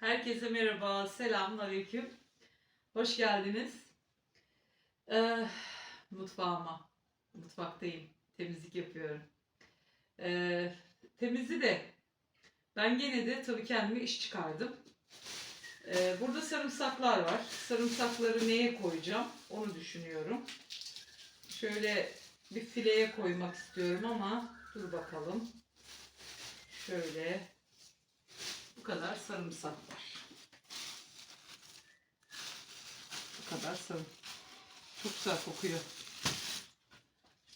Herkese merhaba, selamünaleyküm. Hoş geldiniz. Ee, mutfağıma, mutfaktayım. Temizlik yapıyorum. Ee, temizliği de ben gene de tabii kendime iş çıkardım. Ee, burada sarımsaklar var. Sarımsakları neye koyacağım onu düşünüyorum. Şöyle bir fileye koymak istiyorum ama dur bakalım. Şöyle kadar sarımsak var. Bu kadar sarım. Çok güzel kokuyor.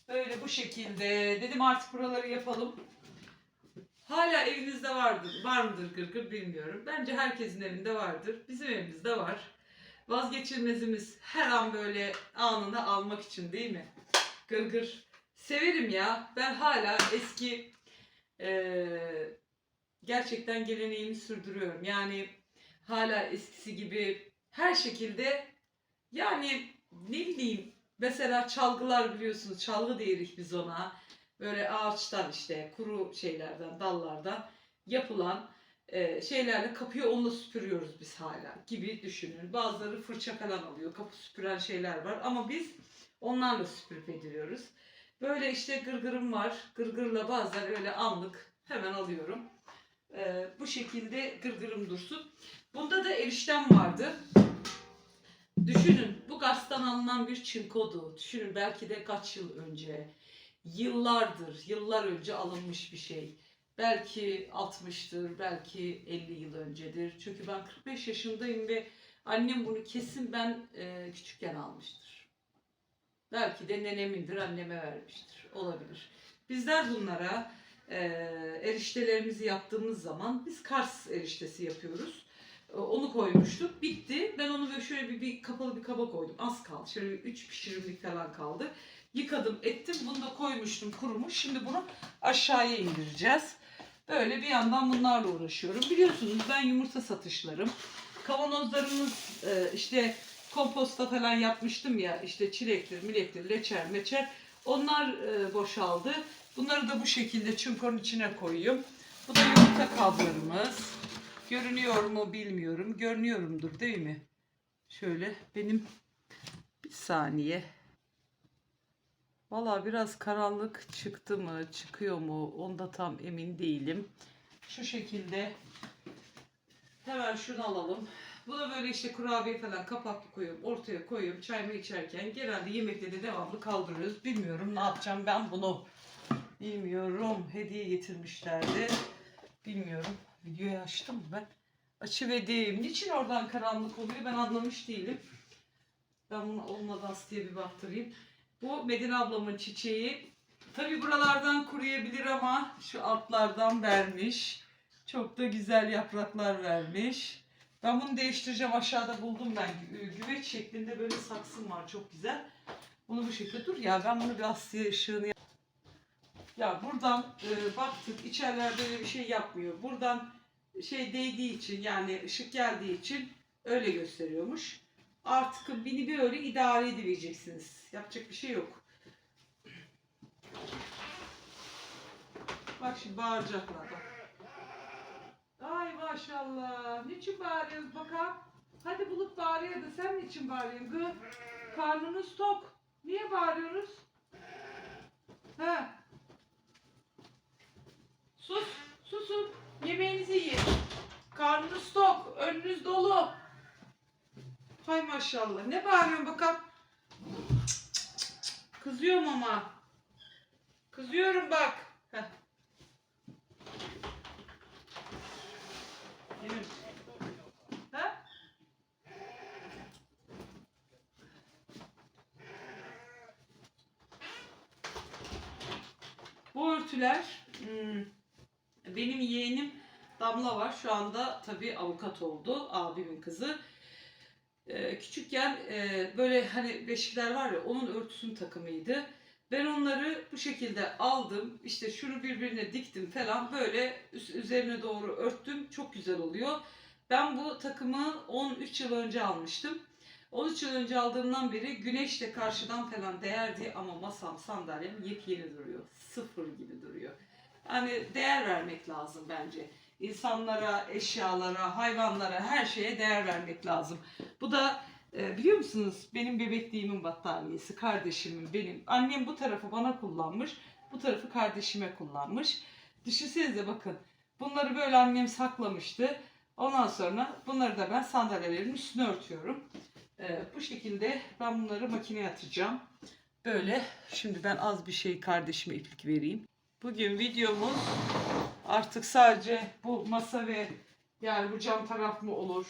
Böyle bu şekilde. Dedim artık buraları yapalım. Hala evinizde vardır. Var mıdır gırgır bilmiyorum. Bence herkesin evinde vardır. Bizim evimizde var. Vazgeçilmezimiz her an böyle anında almak için değil mi? Gırgır. Severim ya. Ben hala eski eee gerçekten geleneğimi sürdürüyorum. Yani hala eskisi gibi her şekilde yani ne bileyim mesela çalgılar biliyorsunuz çalgı diyerek biz ona böyle ağaçtan işte kuru şeylerden dallardan yapılan e, şeylerle kapıyı onunla süpürüyoruz biz hala gibi düşünün. Bazıları fırça falan alıyor kapı süpüren şeyler var ama biz onlarla süpürüp ediliyoruz. Böyle işte gırgırım var. Gırgırla bazen öyle anlık hemen alıyorum. Ee, bu şekilde gırgırım dursun. Bunda da eriştem vardı. Düşünün bu gazdan alınan bir çinkodu. Düşünün belki de kaç yıl önce. Yıllardır, yıllar önce alınmış bir şey. Belki 60'tır, belki 50 yıl öncedir. Çünkü ben 45 yaşındayım ve annem bunu kesin ben e, küçükken almıştır. Belki de nenemindir, anneme vermiştir. Olabilir. Bizler bunlara e, eriştelerimizi yaptığımız zaman biz Kars eriştesi yapıyoruz. E, Onu koymuştuk. Bitti. Ben onu şöyle bir, bir kapalı bir kaba koydum. Az kaldı. Şöyle bir 3 pişirimlik falan kaldı. Yıkadım, ettim. Bunu da koymuştum kurumuş. Şimdi bunu aşağıya indireceğiz. Böyle bir yandan bunlarla uğraşıyorum. Biliyorsunuz ben yumurta satışlarım. Kavanozlarımız e, işte komposta falan yapmıştım ya işte çilektir, milektir, leçer, meçer. Onlar e, boşaldı. Bunları da bu şekilde çınkorun içine koyuyorum. Bu da yumurta kablarımız. Görünüyor mu bilmiyorum. Görünüyorumdur değil mi? Şöyle benim bir saniye. Valla biraz karanlık çıktı mı, çıkıyor mu onda tam emin değilim. Şu şekilde hemen şunu alalım. Bu da böyle işte kurabiye falan kapaklı koyuyorum, ortaya koyuyorum çayımı içerken. Genelde yemekte de devamlı kaldırıyoruz. Bilmiyorum ne yapacağım ben bunu. Bilmiyorum. Hediye getirmişlerdi. Bilmiyorum. Videoyu açtım mı ben? Açıverdim. Niçin oradan karanlık oluyor ben anlamış değilim. Ben bunu olmadan Aslı'ya bir baktırayım. Bu Medine ablamın çiçeği. Tabi buralardan kuruyabilir ama şu altlardan vermiş. Çok da güzel yapraklar vermiş. Ben bunu değiştireceğim. Aşağıda buldum ben. Gü- Güveç şeklinde böyle saksım var. Çok güzel. Bunu bu şekilde dur ya ben bunu bir Aslı'ya ışığını ya buradan e, baktık içerler böyle bir şey yapmıyor. Buradan şey değdiği için yani ışık geldiği için öyle gösteriyormuş. Artık beni böyle idare edebileceksiniz. Yapacak bir şey yok. Bak şimdi bağıracaklar bak. Ay maşallah. Niçin bağırıyoruz bakalım? Hadi bulup bağırıyor da sen niçin bağırıyorsun? Gı, karnınız tok. Niye bağırıyorsunuz? He. Maşallah. Ne bağırıyorsun bakalım? Kızıyorum ama. Kızıyorum bak. Heh. Ha? Bu örtüler hmm, benim yeğenim Damla var. Şu anda tabii avukat oldu. Abimin kızı. Ee, küçükken e, böyle hani beşikler var ya onun örtüsünün takımıydı. Ben onları bu şekilde aldım. İşte şunu birbirine diktim falan. Böyle üzerine doğru örttüm. Çok güzel oluyor. Ben bu takımı 13 yıl önce almıştım. 13 yıl önce aldığımdan beri güneş de karşıdan falan değerdi ama masam sandalyem yepyeni duruyor. Sıfır gibi duruyor. Yani değer vermek lazım bence. İnsanlara, eşyalara, hayvanlara, her şeye değer vermek lazım. Bu da e, biliyor musunuz benim bebekliğimin battaniyesi, kardeşimin, benim. Annem bu tarafı bana kullanmış, bu tarafı kardeşime kullanmış. Düşünsenize bakın. Bunları böyle annem saklamıştı. Ondan sonra bunları da ben sandalyelerin üstüne örtüyorum. Ee, bu şekilde ben bunları makineye atacağım. Böyle. Şimdi ben az bir şey kardeşime iplik vereyim. Bugün videomuz artık sadece bu masa ve yani bu cam taraf mı olur?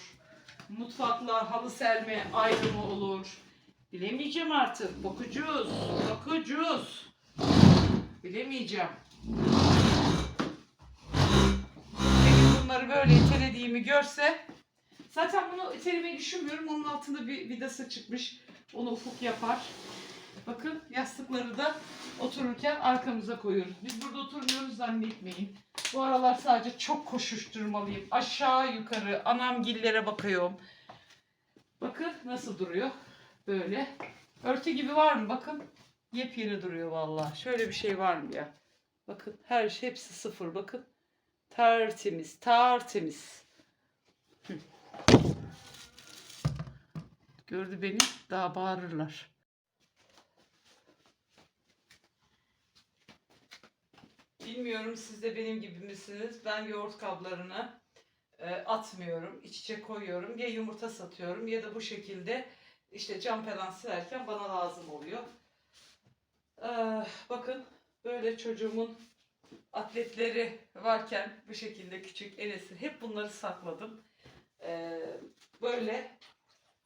Mutfakla halı serme ayrı mı olur? Bilemeyeceğim artık. Bakacağız. Bakacağız. Bilemeyeceğim. Benim bunları böyle itelediğimi görse zaten bunu itelemeyi düşünmüyorum. Onun altında bir vidası çıkmış. Onu ufuk yapar. Bakın yastıkları da otururken arkamıza koyuyoruz. Biz burada oturmuyoruz zannetmeyin. Bu aralar sadece çok koşuşturmalıyım. Aşağı yukarı anamgillere bakıyorum. Bakın nasıl duruyor. Böyle. Örtü gibi var mı? Bakın. Yepyeni duruyor vallahi. Şöyle bir şey var mı ya? Bakın her şey hepsi sıfır. Bakın. Tertemiz, tertemiz. Gördü beni daha bağırırlar. Bilmiyorum siz de benim gibi misiniz? Ben yoğurt kablarını e, atmıyorum. iç içe koyuyorum. Ya yumurta satıyorum ya da bu şekilde işte cam falan silerken bana lazım oluyor. Ee, bakın böyle çocuğumun atletleri varken bu şekilde küçük Enes'in hep bunları sakladım. Ee, böyle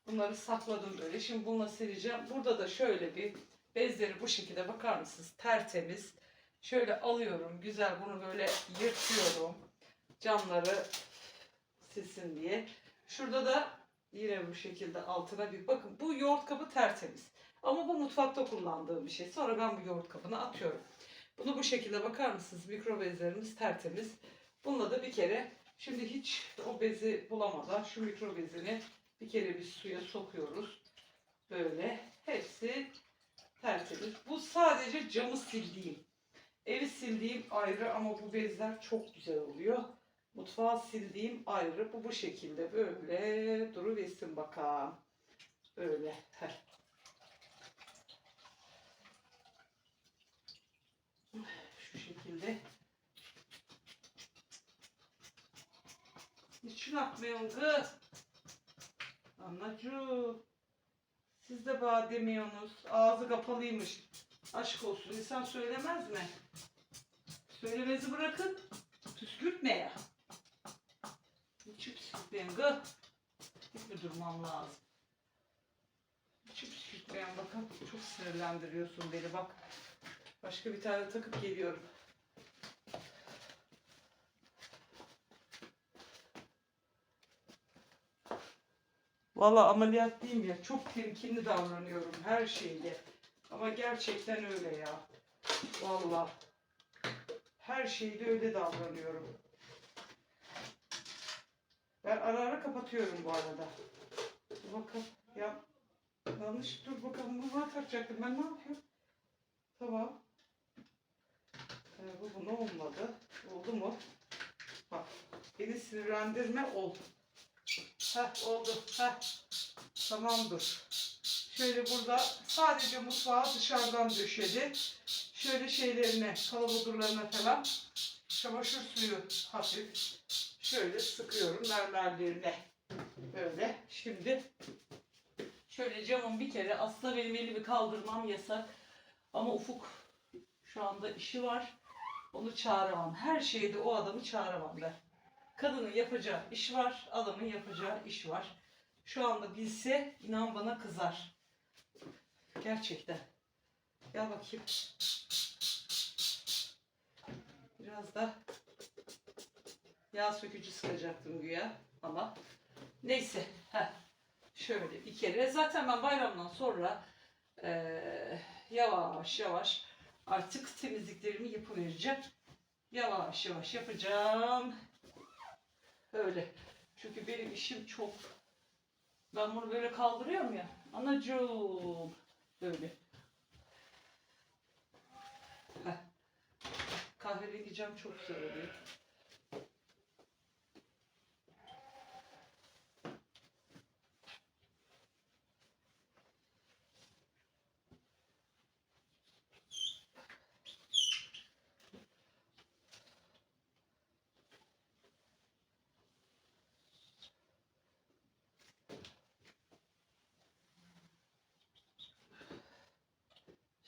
bunları sakladım böyle. Şimdi bununla sileceğim. Burada da şöyle bir bezleri bu şekilde bakar mısınız? Tertemiz. Şöyle alıyorum. Güzel bunu böyle yırtıyorum. Camları silsin diye. Şurada da yine bu şekilde altına bir bakın. Bu yoğurt kabı tertemiz. Ama bu mutfakta kullandığım bir şey. Sonra ben bu yoğurt kabını atıyorum. Bunu bu şekilde bakar mısınız? Mikro bezlerimiz tertemiz. Bununla da bir kere şimdi hiç o bezi bulamadan şu mikro bezini bir kere bir suya sokuyoruz. Böyle hepsi tertemiz. Bu sadece camı sildiğim. Evi sildiğim ayrı ama bu bezler çok güzel oluyor. Mutfağı sildiğim ayrı. Bu bu şekilde böyle duruversin bakalım. Böyle. Heh. Şu şekilde. Niçin atmıyorsun kız? Anacığım. Siz de bana demiyorsunuz. Ağzı kapalıymış. Aşk olsun. İnsan söylemez mi? Söylemezi bırakın. Püskürtme ya. Niçin püskürtmeyin kız? Hiç mi durmam lazım? Niçin püskürtmeyen bakın. Çok sinirlendiriyorsun beni bak. Başka bir tane takıp geliyorum. Valla ameliyat değil ya. Çok temkinli davranıyorum her şeyde. Ama gerçekten öyle ya. Valla. Her şeyde öyle davranıyorum. Ben ara ara kapatıyorum bu arada. Dur bakalım. Ya yanlış dur bakalım. Bunu takacaktım. Ben ne yapıyorum? Tamam. Ee, bu bunu olmadı. Oldu mu? Bak. Beni sinirlendirme oldu. Heh oldu. Heh. Tamamdır. Şöyle burada sadece mutfağı dışarıdan döşedi. Şöyle şeylerine, kalabudurlarına falan çamaşır suyu hafif şöyle sıkıyorum mermerlerine. Böyle. Şimdi şöyle camın bir kere aslında benim elimi kaldırmam yasak. Ama Ufuk şu anda işi var. Onu çağıramam. Her şeyde o adamı çağıramam ben. Kadının yapacağı iş var, adamın yapacağı iş var. Şu anda bilse inan bana kızar. Gerçekten. Gel bakayım. Biraz da yağ sökücü sıkacaktım güya ama neyse. Heh. Şöyle bir kere. Zaten ben bayramdan sonra eee, yavaş yavaş artık temizliklerimi yapıvereceğim. Yavaş yavaş yapacağım. Öyle. Çünkü benim işim çok. Ben bunu böyle kaldırıyorum ya. Anacığım. Böyle. Heh. Kahverengi cam çok güzel oluyor.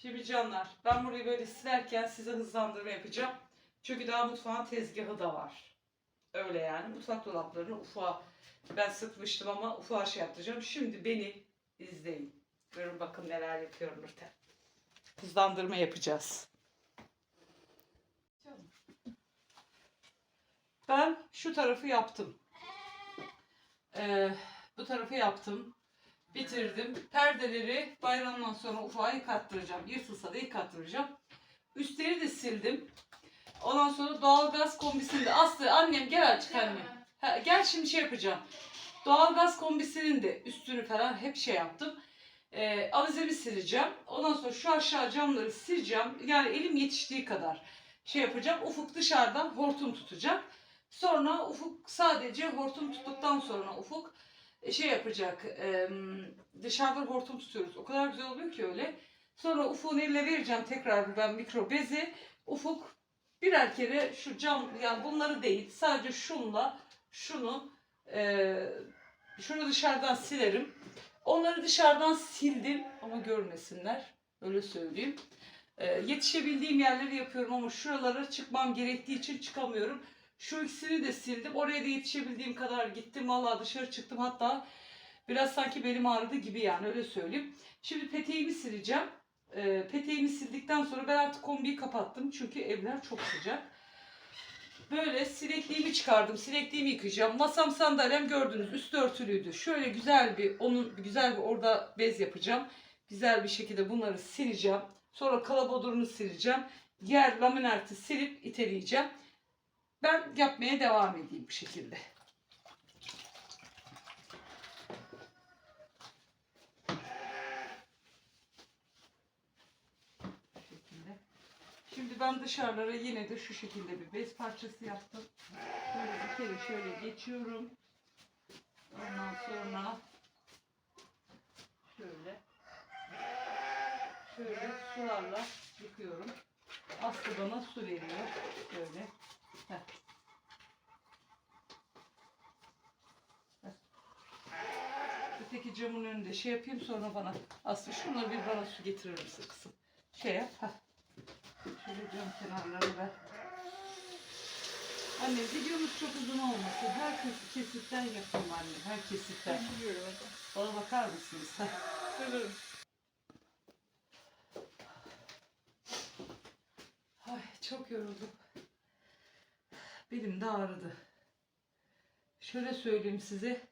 Şimdi canlar ben burayı böyle silerken size hızlandırma yapacağım. Çünkü daha mutfağın tezgahı da var. Öyle yani mutfak dolaplarını ufağa ben sıkmıştım ama ufağa şey yaptıracağım. Şimdi beni izleyin. Görün bakın neler yapıyorum Nurten. Hızlandırma yapacağız. Ben şu tarafı yaptım. Ee, bu tarafı yaptım. Bitirdim. Perdeleri bayramdan sonra ufağa yıkattıracağım. Yırtılsa da yıkattıracağım. Üstleri de sildim. Ondan sonra doğalgaz kombisini de Aslı annem gel açık anne. Ha, gel şimdi şey yapacağım. Doğalgaz kombisinin de üstünü falan hep şey yaptım. Ee, avizemi sileceğim. Ondan sonra şu aşağı camları sileceğim. Yani elim yetiştiği kadar şey yapacağım. Ufuk dışarıdan hortum tutacak. Sonra Ufuk sadece hortum tuttuktan sonra Ufuk şey yapacak. e, dışarıdan hortum tutuyoruz. O kadar güzel oluyor ki öyle. Sonra Ufuk'un eline vereceğim tekrar ben mikro bezi. Ufuk birer kere şu cam yani bunları değil sadece şunla şunu e, şunu dışarıdan silerim. Onları dışarıdan sildim ama görmesinler. Öyle söyleyeyim. E, yetişebildiğim yerleri yapıyorum ama şuralara çıkmam gerektiği için çıkamıyorum. Şu ikisini de sildim. Oraya da yetişebildiğim kadar gittim. Vallahi dışarı çıktım. Hatta biraz sanki belim ağrıdı gibi yani öyle söyleyeyim. Şimdi peteğimi sileceğim. Ee, peteğimi sildikten sonra ben artık kombiyi kapattım. Çünkü evler çok sıcak. Böyle sinekliğimi çıkardım. Sinekliğimi yıkayacağım. Masam sandalyem gördünüz üstü örtülüydü. Şöyle güzel bir onun güzel bir orada bez yapacağım. Güzel bir şekilde bunları sileceğim. Sonra kalabodurunu sileceğim. Diğer laminartı silip iteleyeceğim. Ben yapmaya devam edeyim bu şekilde. Şekilde. Şimdi ben dışarılara yine de şu şekilde bir bez parçası yaptım. Şöyle bir kere şöyle geçiyorum. Ondan sonra şöyle şöyle sularla yıkıyorum. Aslı bana su veriyor. Böyle. Heh. Öteki camın önünde şey yapayım sonra bana Aslı şunları bir bana su getirir misin kızım? Şey yap. Heh. Şöyle cam kenarları ver. Anne videomuz çok uzun olmasın. Her kes- kesitten yapayım anne. Her kesitten. Biliyorum hadi. Bana bakar mısınız? Biliyorum. Ay çok yoruldum. Belim de ağrıdı. Şöyle söyleyeyim size.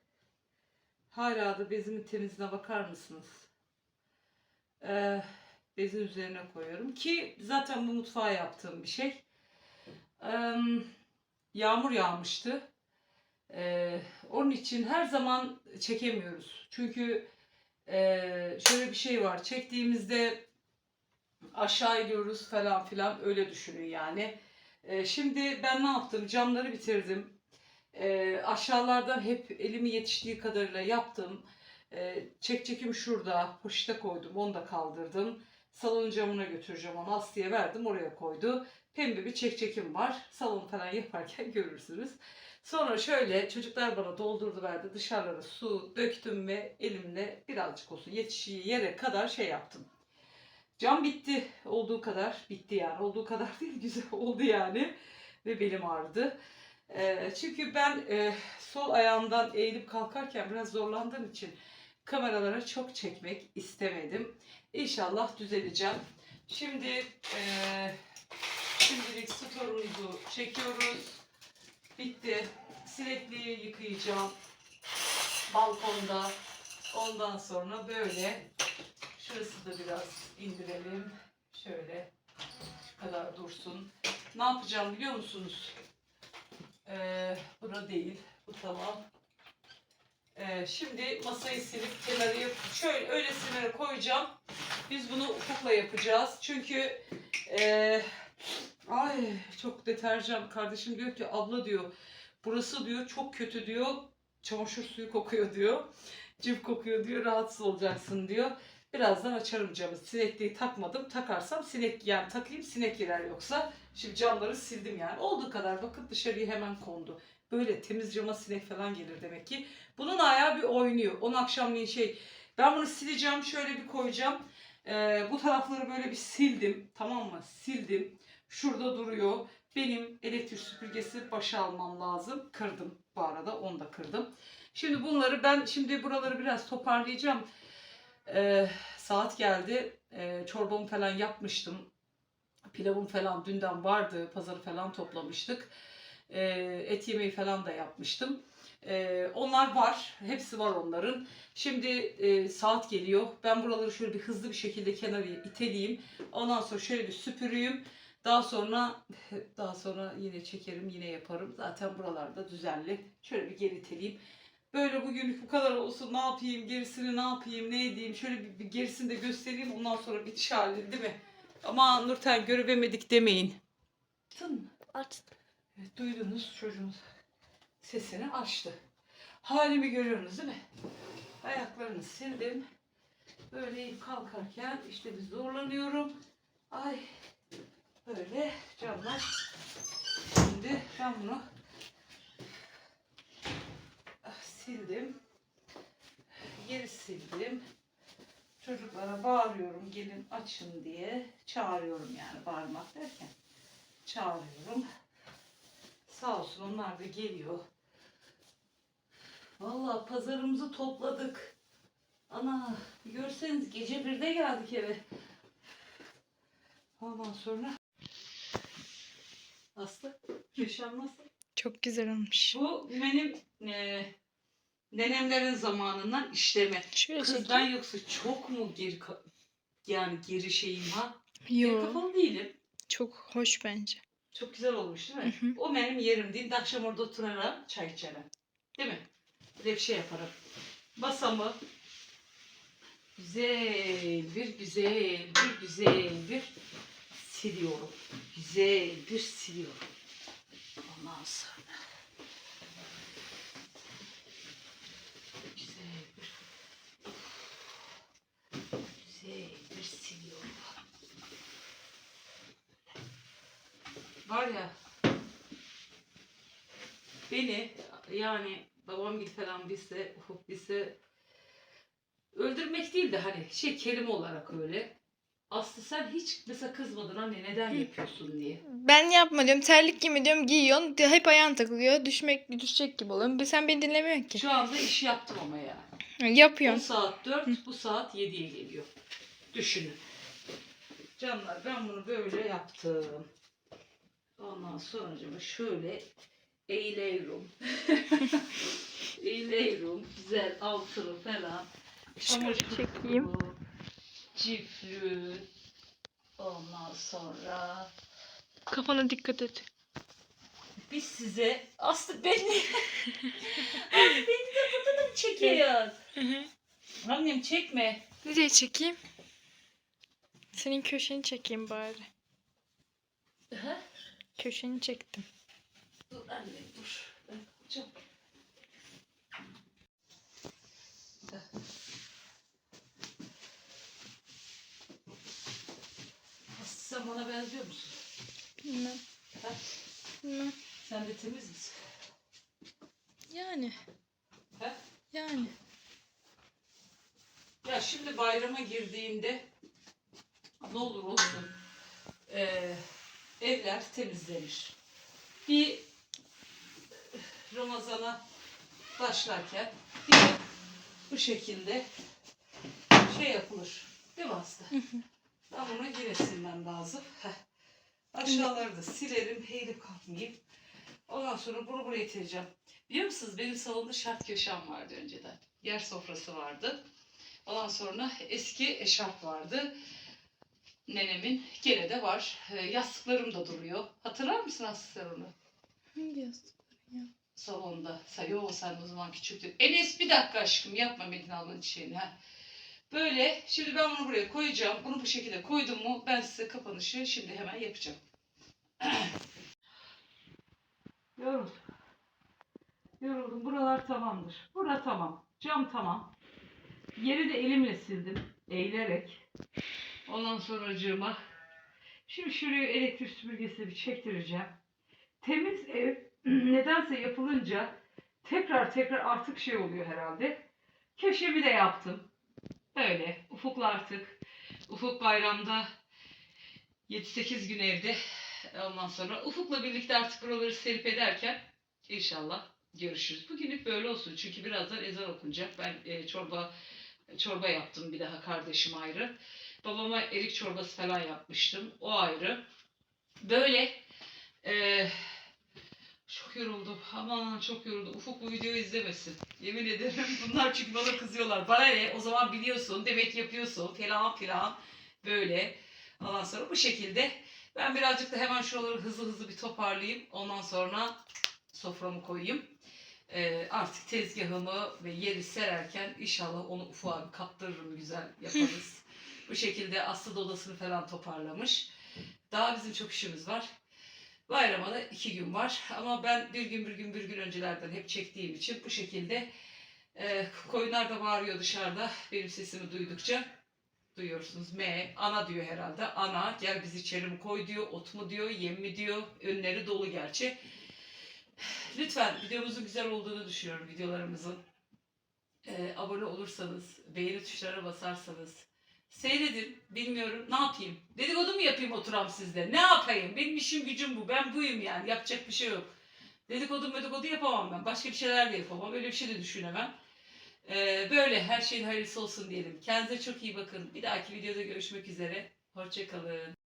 Hala da bezimin temizliğine bakar mısınız? Ee, bezin üzerine koyuyorum. Ki zaten bu mutfağa yaptığım bir şey. Ee, yağmur yağmıştı. Ee, onun için her zaman çekemiyoruz. Çünkü ee, şöyle bir şey var. Çektiğimizde aşağı iniyoruz falan filan öyle düşünün yani. Ee, şimdi ben ne yaptım? Camları bitirdim. Ee, aşağılardan hep elimi yetiştiği kadarıyla yaptım. Ee, çek çekim şurada. Poşete koydum. Onu da kaldırdım. Salon camına götüreceğim onu. Aslı'ya verdim. Oraya koydu. Pembe bir çek çekim var. Salon falan yaparken görürsünüz. Sonra şöyle çocuklar bana doldurdu verdi. Dışarılara su döktüm ve elimle birazcık olsun yetiştiği yere kadar şey yaptım. Cam bitti. Olduğu kadar bitti yani. Olduğu kadar değil güzel oldu yani. Ve belim ağrıdı. Ee, çünkü ben e, sol ayağımdan eğilip kalkarken biraz zorlandığım için kameralara çok çekmek istemedim. İnşallah düzeleceğim. Şimdi e, şimdilik store'umuzu çekiyoruz. Bitti. Sinekliği yıkayacağım. Balkonda. Ondan sonra böyle Şurası da biraz indirelim. Şöyle şu kadar dursun. Ne yapacağım biliyor musunuz? Ee, bura değil. Bu tamam. Ee, şimdi masayı silip kenara yap- şöyle öylesine koyacağım. Biz bunu ufukla yapacağız. Çünkü ee, ay çok deterjan kardeşim diyor ki abla diyor burası diyor çok kötü diyor. Çamaşır suyu kokuyor diyor. Cif kokuyor diyor. Rahatsız olacaksın diyor. Birazdan açarım camı. Sinekliği takmadım. Takarsam sinek yani takayım sinek girer yoksa. Şimdi camları sildim yani. Olduğu kadar bakın dışarıya hemen kondu. Böyle temiz cama sinek falan gelir demek ki. Bunun ayağı bir oynuyor. Onun akşamleyin şey ben bunu sileceğim şöyle bir koyacağım. Ee, bu tarafları böyle bir sildim. Tamam mı? Sildim. Şurada duruyor. Benim elektrik süpürgesi başa almam lazım. Kırdım bu arada. Onu da kırdım. Şimdi bunları ben şimdi buraları biraz toparlayacağım. Ee, saat geldi. Ee, çorbamı falan yapmıştım. Pilavım falan dünden vardı. Pazarı falan toplamıştık. Ee, et yemeği falan da yapmıştım. Ee, onlar var. Hepsi var onların. Şimdi e, saat geliyor. Ben buraları şöyle bir hızlı bir şekilde kenara iteleyeyim. Ondan sonra şöyle bir süpüreyim. Daha sonra daha sonra yine çekerim, yine yaparım. Zaten buralarda düzenli. Şöyle bir geri iteleyeyim. Böyle bugünlük bu kadar olsun. Ne yapayım? Gerisini ne yapayım? Ne edeyim? Şöyle bir, bir gerisini de göstereyim. Ondan sonra bitiş hali değil mi? Ama Nurten göremedik demeyin. Açtın mı? Aç. Evet, duydunuz çocuğun sesini açtı. Halimi görüyorsunuz değil mi? Ayaklarını sildim. Böyle kalkarken işte bir zorlanıyorum. Ay böyle canlar. Şimdi ben bunu sildim. Geri sildim. Çocuklara bağırıyorum gelin açın diye. Çağırıyorum yani bağırmak derken. Çağırıyorum. Sağ olsun onlar da geliyor. Vallahi pazarımızı topladık. Ana görseniz gece birde geldik eve. Ondan sonra Aslı yaşam nasıl? Çok güzel olmuş. Bu benim e, nenemlerin zamanından işleme. Şöyle Kız ben yoksa çok mu geri ka- yani geri şeyim ha? Geri Yo, kafalı değilim. çok hoş bence. Çok güzel olmuş değil mi? Hı hı. O benim yerim değil. De akşam orada oturarım, çay içerim. Değil mi? Böyle bir şey yaparım. Masamı güzel bir güzel bir güzel bir siliyorum. Güzel bir siliyorum. Ondan sonra güzel bir güzel bir siliyorum. Var ya beni yani babam gibi falan bilse, ufuk bilse öldürmek değil de hani şey kelime olarak öyle. Aslı sen hiç mesela kızmadın anne neden yapıyorsun diye. Ben yapma diyorum. Terlik giyme diyorum. Giyiyorsun. Hep ayağın takılıyor. Düşmek düşecek gibi oluyorum. Sen beni dinlemiyorsun ki. Şu anda iş yaptım ama yani. O Yapıyorsun. saat 4, bu saat 7'ye geliyor. Düşünün. Canlar ben bunu böyle yaptım. Ondan sonra şöyle eğiliyorum. eğiliyorum. Güzel altını falan. Çamaşır çekeyim. Ciflü. Ondan sonra Kafana dikkat et. biz size Aslı beni Aslı beni de fotoğraf çekiyor. Annem çekme. Nereye çekeyim? Senin köşeni çekeyim bari. Ha? Köşeni çektim. Dur anne dur. Ben. Sen bana benziyor musun? Bilmem. Ha? Bilmem. Sen de temiz misin? Yani. Ha? Yani. Ya şimdi bayrama girdiğinde ne olur olsun eee, evler temizlenir. Bir Ramazan'a başlarken bir bu şekilde şey yapılır. Değil mi Aslı? Ben bunu yine silmem lazım. Heh. Aşağıları da silerim. Eğilip kalkmayayım. Ondan sonra bunu buraya itileceğim. Biliyor musunuz benim salonda şart köşem vardı önceden. Yer sofrası vardı. Ondan sonra eski eşarp vardı. Nenemin gene de var. Ee, Yastıklarım da duruyor. Hatırlar mısın Aslı sen onu? Hangi yastık? Salonda. Sen, yo, sen o zaman küçüktün. Enes bir dakika aşkım yapma Metin ablanın şeyini. Ha. Böyle. Şimdi ben bunu buraya koyacağım. Bunu bu şekilde koydum mu ben size kapanışı şimdi hemen yapacağım. Yoruldum. Yoruldum. Buralar tamamdır. Bura tamam. Cam tamam. Yeri de elimle sildim. Eğilerek. Ondan sonra Şimdi şuraya elektrik süpürgesiyle bir çektireceğim. Temiz ev nedense yapılınca tekrar tekrar artık şey oluyor herhalde. Köşemi de yaptım. Böyle ufukla artık Ufuk bayramda 7-8 gün evde. Ondan sonra Ufuk'la birlikte artık buraları serip ederken inşallah görüşürüz. Bugünlük böyle olsun çünkü birazdan ezan okunacak. Ben e, çorba çorba yaptım bir daha kardeşim ayrı. Babama erik çorbası falan yapmıştım. O ayrı. Böyle e, çok yoruldum. Aman çok yoruldum. Ufuk bu videoyu izlemesin. Yemin ederim bunlar çünkü bana kızıyorlar. Bana ne? O zaman biliyorsun. Demek yapıyorsun. Falan filan. Böyle. Ondan sonra bu şekilde. Ben birazcık da hemen şuraları hızlı hızlı bir toparlayayım. Ondan sonra soframı koyayım. Ee, artık tezgahımı ve yeri sererken inşallah onu ufağa bir kaptırırım güzel yaparız. bu şekilde Aslı da odasını falan toparlamış. Daha bizim çok işimiz var. Bayrama da iki gün var. Ama ben bir gün bir gün bir gün öncelerden hep çektiğim için bu şekilde e, koyunlar da bağırıyor dışarıda benim sesimi duydukça. Duyuyorsunuz. M. Ana diyor herhalde. Ana gel bizi içeri mi koy diyor. Ot mu diyor. Yem mi diyor. Önleri dolu gerçi. Lütfen videomuzun güzel olduğunu düşünüyorum videolarımızın. E, abone olursanız, beğeni tuşlarına basarsanız, Seyredin. Bilmiyorum. Ne yapayım? Dedikodu mu yapayım oturam sizde? Ne yapayım? Benim işim gücüm bu. Ben buyum yani. Yapacak bir şey yok. Dedikodu dedikodu yapamam ben. Başka bir şeyler de yapamam. Öyle bir şey de düşünemem. Ee, böyle her şeyin hayırlısı olsun diyelim. Kendinize çok iyi bakın. Bir dahaki videoda görüşmek üzere. Hoşçakalın.